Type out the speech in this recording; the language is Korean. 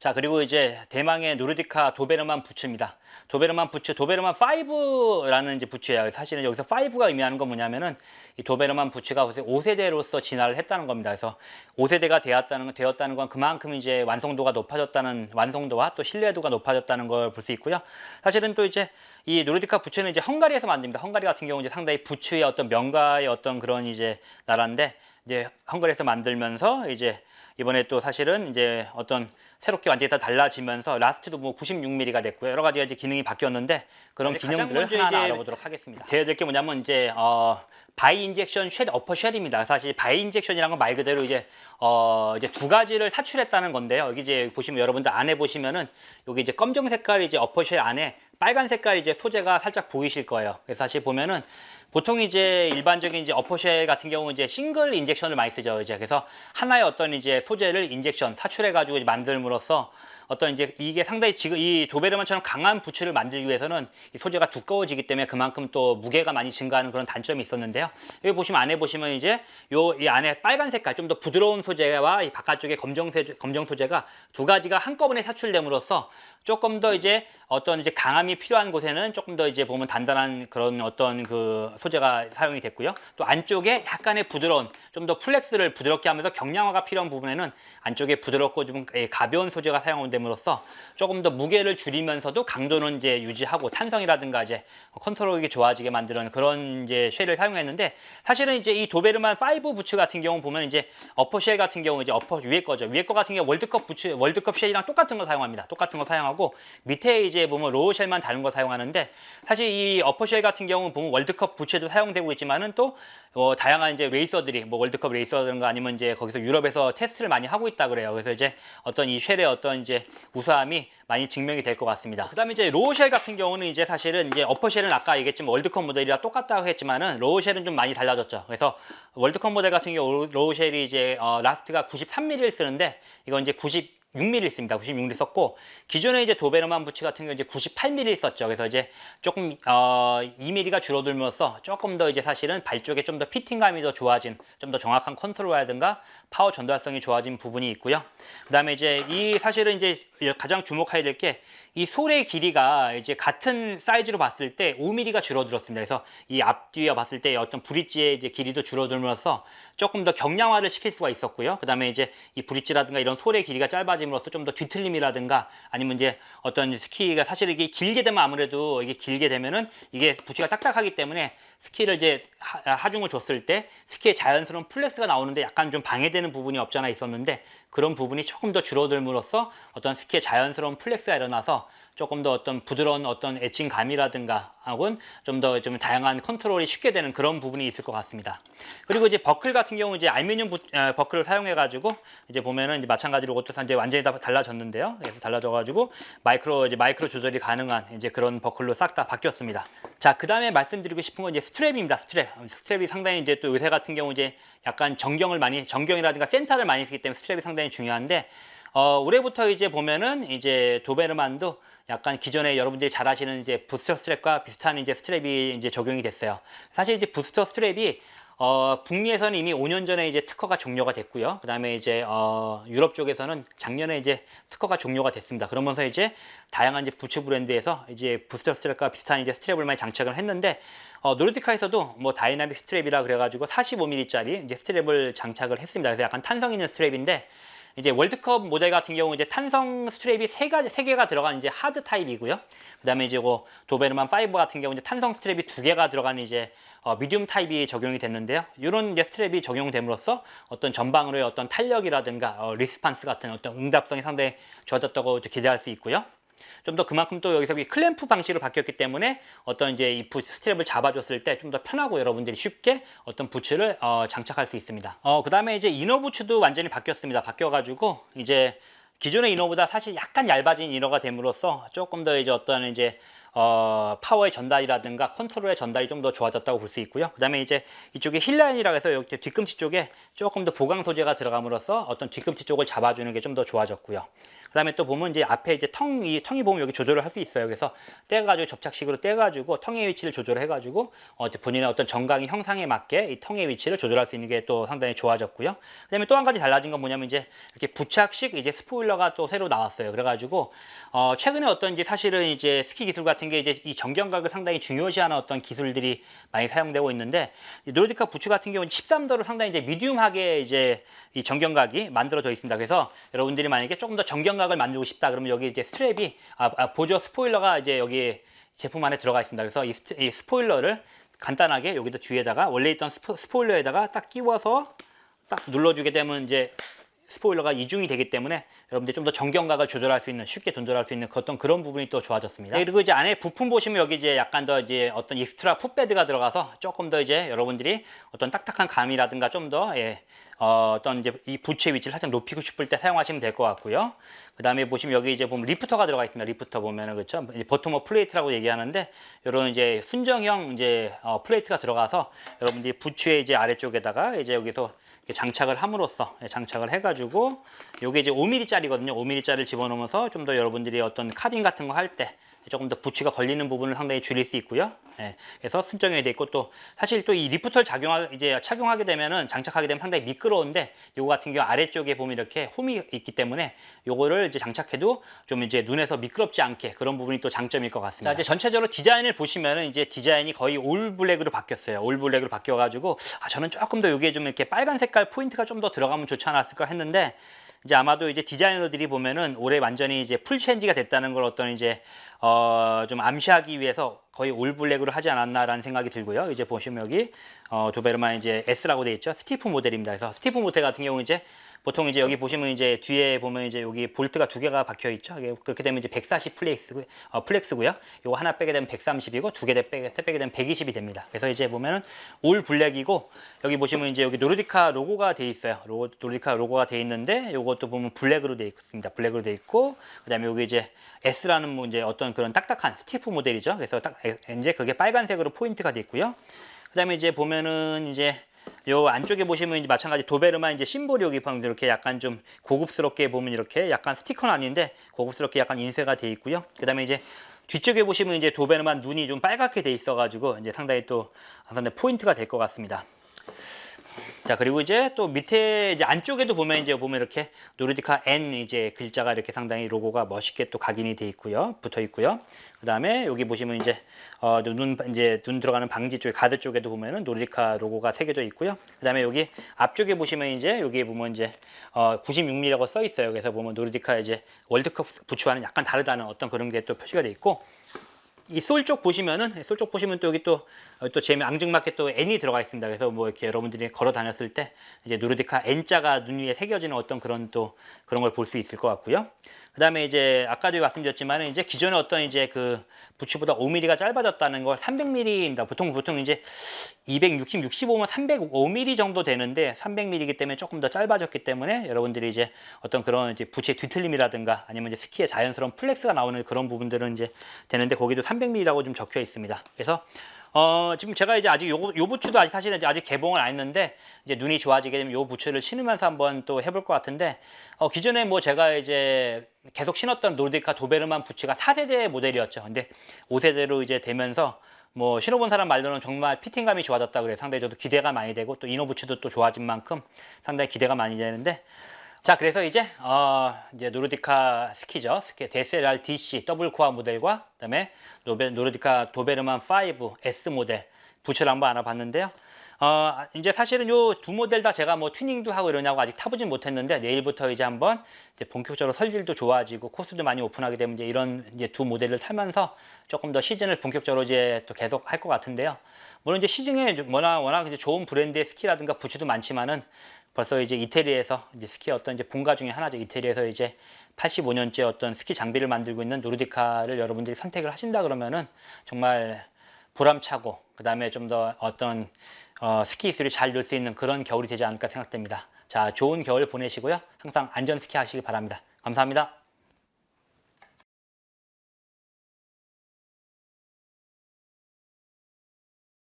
자 그리고 이제 대망의 노르디카 도베르만 부츠입니다. 도베르만 부츠, 도베르만 5라는 이제 부츠예요. 사실은 여기서 5가 의미하는 건 뭐냐면은 이 도베르만 부츠가 5세대로서 진화를 했다는 겁니다. 그래서 5세대가 되었다는 되었다는 건 그만큼 이제 완성도가 높아졌다는 완성도와 또 신뢰도가 높아졌다는 걸 볼 수 있고요. 사실은 또 이제 이 노르디카 부츠는 이제 헝가리에서 만듭니다. 헝가리 같은 경우 이제 상당히 부츠의 어떤 명가의 어떤 그런 이제 나라인데 이제 헝가리에서 만들면서 이제 이번에 또 사실은 이제 어떤 새롭게 완전히 다 달라지면서 라스트도 뭐 96mm가 됐고요. 여러 가지 이제 기능이 바뀌었는데 그런 기능들을 하나 알아보도록 하겠습니다. 대야 될 게 뭐냐면 이제 어 바이 인젝션 쉘 어퍼 쉘입니다. 사실 바이 인젝션이라는 건 말 그대로 이제 어 이제 두 가지를 사출했다는 건데요. 여기 이제 보시면 여러분들 안에 보시면은 여기 이제 검정 색깔 이제 어퍼 쉘 안에 빨간 색깔 이제 소재가 살짝 보이실 거예요. 그래서 사실 보면은 보통 이제 일반적인 이제 어퍼쉘 같은 경우 이제 싱글 인젝션을 많이 쓰죠. 이제 그래서 하나의 어떤 이제 소재를 인젝션 사출해 가지고 만들므로써 어떤 이제 이게 상당히 지금 이 도베르만처럼 강한 부츠를 만들기 위해서는 이 소재가 두꺼워지기 때문에 그만큼 또 무게가 많이 증가하는 그런 단점이 있었는데요. 여기 보시면 안에 보시면 이제 요 이 안에 빨간 색깔 좀 더 부드러운 소재와 이 바깥쪽에 검정 소재, 검정 소재가 두 가지가 한꺼번에 사출됨으로써 조금 더 이제 어떤 이제 강함이 필요한 곳에는 조금 더 이제 보면 단단한 그런 어떤 그 소재가 사용이 됐고요. 또 안쪽에 약간의 부드러운 좀 더 플렉스를 부드럽게 하면서 경량화가 필요한 부분에는 안쪽에 부드럽고 좀 예, 가벼운 소재가 사용 됨으로써 조금 더 무게를 줄이면서도 강도는 이제 유지하고 탄성이라든가 이제 컨트롤이 좋아지게 만드는 그런 이제 쉘을 사용했는데 사실은 이제 이 도베르만 5 부츠 같은 경우 보면 이제 어퍼 쉘 같은 경우 이제 어퍼 위에 거죠. 위에 거 같은 경우 월드컵 부츠 월드컵 쉘이랑 똑같은 거 사용합니다. 똑같은 거 사용하고 밑에 이제 보면 로우 쉘만 다른 거 사용하는데 사실 이 어퍼 쉘 같은 경우 보면 월드컵 부츠에도 사용되고 있지만은 또 어, 다양한 이제 레이서들이 뭐 월드컵 레이서든가 아니면 이제 거기서 유럽에서 테스트를 많이 하고 있다 그래요. 그래서 이제 어떤 이 쉘의 어떤 이제 우수함이 많이 증명이 될 것 같습니다. 그다음에 이제 로우 쉘 같은 경우는 이제 사실은 이제 어퍼 쉘은 아까 얘기했지만 월드컵 모델이랑 똑같다고 했지만은 로우 쉘은 좀 많이 달라졌죠. 그래서 월드컵 모델 같은 경우 로우 쉘이 이제 어, 라스트가 93mm를 쓰는데 이건 이제 90 6mm 씁니다. 96mm 썼고 기존에 이제 도베르만 부츠 같은 경우 이제 98mm 썼죠. 그래서 이제 조금 어 2mm가 줄어들면서 조금 더 이제 사실은 발 쪽에 좀 더 피팅감이 더 좋아진 좀 더 정확한 컨트롤이라든가 파워 전달성이 좋아진 부분이 있고요. 그다음에 이제 이 사실은 이제 가장 주목해야 될 게 이 솔의 길이가 이제 같은 사이즈로 봤을 때 5mm가 줄어들었습니다. 그래서 이 앞뒤에 봤을 때 어떤 브릿지의 이제 길이도 줄어들면서 조금 더 경량화를 시킬 수가 있었고요. 그다음에 이제 이 브릿지라든가 이런 솔의 길이가 짧아 짐으로써 좀 더 뒤틀림이라든가 아니면 이제 어떤 스키가 사실 이게 길게 되면 아무래도 이게 길게 되면은 이게 부치가 딱딱하기 때문에 스키를 이제 하- 하중을 줬을 때 스키의 자연스러운 플렉스가 나오는데 약간 좀 방해되는 부분이 없잖아 있었는데 그런 부분이 조금 더 줄어들므로써 어떤 스키의 자연스러운 플렉스가 일어나서 조금 더 어떤 부드러운 어떤 애칭감이라든가 하고는 좀더 좀 다양한 컨트롤이 쉽게 되는 그런 부분이 있을 것 같습니다. 그리고 이제 버클 같은 경우 이제 알루미늄 부- 어, 버클을 사용해 가지고 이제 보면은 이제 마찬가지로 이것도 이제 완전히 다 달라졌는데요. 그래서 달라져 가지고 마이크로 이제 마이크로 조절이 가능한 이제 그런 버클로 싹 다 바뀌었습니다. 자, 그다음에 말씀드리고 싶은 건 이제 스트랩입니다. 스트랩. 스트랩이 상당히 이제 또 요새 같은 경우 이제 약간 정경을 많이 정경이라든가 센터를 많이 쓰기 때문에 스트랩이 상당히 중요한데 어, 올해부터 이제 보면은 이제 도베르만도 약간 기존에 여러분들이 잘 아시는 이제 부스터 스트랩과 비슷한 이제 스트랩이 이제 적용이 됐어요. 사실 이제 부스터 스트랩이 어, 북미에서는 이미 5년 전에 이제 특허가 종료가 됐고요. 그 다음에 이제 어, 유럽 쪽에서는 작년에 이제 특허가 종료가 됐습니다. 그러면서 이제 다양한 이제 부츠 브랜드에서 이제 부스터 스트랩과 비슷한 이제 스트랩을 많이 장착을 했는데 어, 노르디카에서도 뭐 다이나믹 스트랩이라 그래가지고 45mm짜리 이제 스트랩을 장착을 했습니다. 그래서 약간 탄성 있는 스트랩인데 이제 월드컵 모델 같은 경우 이제 탄성 스트랩이 세 가지 세 개가 들어간 이제 하드 타입이고요. 그다음에 이제 그 도베르만 5 같은 경우 이제 탄성 스트랩이 두 개가 들어간 이제 어, 미디움 타입이 적용이 됐는데요. 이런 이제 스트랩이 적용됨으로써 어떤 전방으로의 어떤 탄력이라든가 어, 리스판스 같은 어떤 응답성이 상당히 좋아졌다고 기대할 수 있고요. 좀 더 그만큼 또 여기서 이 클램프 방식으로 바뀌었기 때문에 어떤 이제 이 부- 스트랩을 잡아줬을 때 좀 더 편하고 여러분들이 쉽게 어떤 부츠를 어, 장착할 수 있습니다. 어, 그 다음에 이제 이너 부츠도 완전히 바뀌었습니다. 바뀌어가지고 이제 기존의 이너보다 사실 약간 얇아진 이너가 됨으로써 조금 더 이제 어떤 이제 어, 파워의 전달이라든가 컨트롤의 전달이 좀 더 좋아졌다고 볼 수 있고요. 그 다음에 이제 이쪽에 힐라인이라고 해서 여기 뒤꿈치 쪽에 조금 더 보강 소재가 들어감으로써 어떤 뒤꿈치 쪽을 잡아주는 게 좀 더 좋아졌고요. 그 다음에 또 보면 이제 앞에 이제 텅 이 텅이 보면 여기 조절을 할 수 있어요. 그래서 떼가지고 접착식으로 떼가지고 텅의 위치를 조절을 해가지고 어, 본인의 어떤 정강이 형상에 맞게 이 텅의 위치를 조절할 수 있는 게 또 상당히 좋아졌고요. 그 다음에 또 한 가지 달라진 건 뭐냐면 이제 이렇게 부착식 이제 스포일러가 또 새로 나왔어요. 그래가지고 어, 최근에 어떤 이제 사실은 이제 스키 기술 같은 게 이제 이 정경각을 상당히 중요시하는 어떤 기술들이 많이 사용되고 있는데 이 노르디카 부츠 같은 경우는 13도로 상당히 이제 미디움하게 이제 이 정경각이 만들어져 있습니다. 그래서 여러분들이 만약에 조금 더 정경각을 만들고 싶다 그러면 여기 이제 스트랩이 아, 아, 보조 스포일러가 이제 여기 제품 안에 들어가 있습니다. 그래서 이, 스트, 이 스포일러를 간단하게 여기도 뒤에다가 원래 있던 스포, 스포일러에다가 딱 끼워서 딱 눌러주게 되면 이제 스포일러가 이중이 되기 때문에 여러분들이 좀 더 정경각을 조절할 수 있는 쉽게 조절할 수 있는 그 어떤 그런 부분이 또 좋아졌습니다. 네, 그리고 이제 안에 부품 보시면 여기 이제 약간 더 이제 어떤 익스트라 풋베드가 들어가서 조금 더 이제 여러분들이 어떤 딱딱한 감이라든가 좀더 예, 어, 어떤 이제 이 부츠의 위치를 살짝 높이고 싶을 때 사용하시면 될 것 같고요. 그 다음에 보시면 여기 이제 보면 리프터가 들어가 있습니다. 리프터 보면은 그렇죠. 버터머 플레이트라고 얘기하는데 이런 이제 순정형 이제 어, 플레이트가 들어가서 여러분들이 부츠의 이제 아래쪽에다가 이제 여기서 장착을 함으로써 예, 장착을 해가지고 요게 이제 5mm짜리거든요. 5mm짜리를 집어넣으면서 좀 더 여러분들이 어떤 카빈 같은 거 할 때 조금 더 부치가 걸리는 부분을 상당히 줄일 수 있고요. 예, 그래서 순정형이 돼 있고 또 사실 또 이 리프터를 작용하 이제 착용하게 되면은 장착하게 되면 상당히 미끄러운데 요거 같은 경우 아래쪽에 보면 이렇게 홈이 있기 때문에 요거를 이제 장착해도 좀 이제 눈에서 미끄럽지 않게 그런 부분이 또 장점일 것 같습니다. 자, 이제 전체적으로 디자인을 보시면은 이제 디자인이 거의 올 블랙으로 바뀌었어요. 올 블랙으로 바뀌어 가지고 아, 저는 조금 더 요게 좀 이렇게 빨간 색깔 포인트가 좀 더 들어가면 좋지 않았을까 했는데 이제 아마도 이제 디자이너들이 보면은 올해 완전히 이제 풀 체인지가 됐다는 걸 어떤 이제 어 좀 암시하기 위해서 거의 올 블랙으로 하지 않았나라는 생각이 들고요. 이제 보시면 여기 어 도베르만 이제 S라고 되어 있죠. 스티프 모델입니다. 그래서 스티프 모델 같은 경우 이제 보통 이제 여기 보시면 이제 뒤에 보면 이제 여기 볼트가 두 개가 박혀 있죠. 그렇게 되면 이제 140 플렉스 어, 플렉스고요. 요거 하나 빼게 되면 130이고 두 개 빼게, 빼게 되면 120이 됩니다. 그래서 이제 보면은 올 블랙이고 여기 보시면 이제 여기 노르디카 로고가 돼 있어요. 로고 노르디카 로고가 돼 있는데 요것도 보면 블랙으로 돼 있습니다. 블랙으로 돼 있고 그다음에 여기 이제 S라는 뭐 이제 어떤 그런 딱딱한 스티프 모델이죠. 그래서 딱 이제 그게 빨간색으로 포인트가 돼 있고요. 그다음에 이제 보면은 이제 요 안쪽에 보시면 이제 마찬가지 도베르만 이제 심볼이 여기 방금 이렇게 약간 좀 고급스럽게 보면 이렇게 약간 스티커는 아닌데 고급스럽게 약간 인쇄가 돼 있고요. 그다음에 이제 뒤쪽에 보시면 이제 도베르만 눈이 좀 빨갛게 돼 있어가지고 이제 상당히 또 상당히 포인트가 될 것 같습니다. 자 그리고 이제 또 밑에 이제 안쪽에도 보면 이제 보면 이렇게 노르디카 N 이제 글자가 이렇게 상당히 로고가 멋있게 또 각인이 돼 있고요. 붙어 있고요. 그 다음에 여기 보시면 이제 어 눈 이제 눈 들어가는 방지 쪽에 가드 쪽에도 보면은 노르디카 로고가 새겨져 있고요. 그 다음에 여기 앞쪽에 보시면 이제 여기 보면 이제 어 96mm라고 써 있어요. 그래서 보면 노르디카 이제 월드컵 부츠와는 약간 다르다는 어떤 그런 게 또 표시가 돼 있고 이 솔 쪽 보시면은 솔 쪽 보시면 또 여기 또 또 재미 앙증맞게 또 N이 들어가 있습니다. 그래서 뭐 이렇게 여러분들이 걸어 다녔을 때 이제 누르디카 N자가 눈 위에 새겨지는 어떤 그런 또 그런 걸 볼 수 있을 것 같고요. 그다음에 이제 아까도 말씀드렸지만 이제 기존에 어떤 이제 그 부츠보다 5mm가 짧아졌다는 걸 300mm입니다. 보통 보통 이제 260, 65면 305mm 정도 되는데 300mm이기 때문에 조금 더 짧아졌기 때문에 여러분들이 이제 어떤 그런 이제 부츠의 뒤틀림이라든가 아니면 이제 스키의 자연스러운 플렉스가 나오는 그런 부분들은 이제 되는데 거기도 300mm라고 좀 적혀 있습니다. 그래서 어, 지금 제가 이제 아직 요, 요 부츠도 아직 사실은 이제 아직 개봉을 안 했는데 이제 눈이 좋아지게 되면 요 부츠를 신으면서 한번 또 해볼 것 같은데 어, 기존에 뭐 제가 이제 계속 신었던 노르디카 도베르만 부츠가 4세대 모델이었죠. 근데 5세대로 이제 되면서 뭐 신어본 사람 말로는 정말 피팅감이 좋아졌다 그래 상당히 저도 기대가 많이 되고 또 이너 부츠도 또 좋아진 만큼 상당히 기대가 많이 되는데 자 그래서 이제 어 이제 노르디카 스키죠. 스키 DSLR DC 더블 코어 모델과 그다음에 노베, 노르디카 도베르만 5 S 모델 부츠를 한번 알아봤는데요. 어 이제 사실은 요 두 모델 다 제가 뭐 튜닝도 하고 이러냐고 아직 타보진 못했는데 내일부터 이제 한번 이제 본격적으로 설질도 좋아지고 코스도 많이 오픈하게 되면 이제 이런 이제 두 모델을 타면서 조금 더 시즌을 본격적으로 이제 또 계속 할 것 같은데요. 물론 이제 시즌에 워낙 워낙 이제 좋은 브랜드의 스키라든가 부츠도 많지만은 벌써 이제 이태리에서 이제 스키 어떤 이제 본가 중에 하나죠. 이태리에서 이제 85년째 어떤 스키 장비를 만들고 있는 노르디카를 여러분들이 선택을 하신다 그러면은 정말 보람차고 그 다음에 좀 더 어떤 어, 스키 기술이 잘늘수 있는 그런 겨울이 되지 않을까 생각됩니다. 자, 좋은 겨울 보내시고요. 항상 안전 스키 하시길 바랍니다. 감사합니다.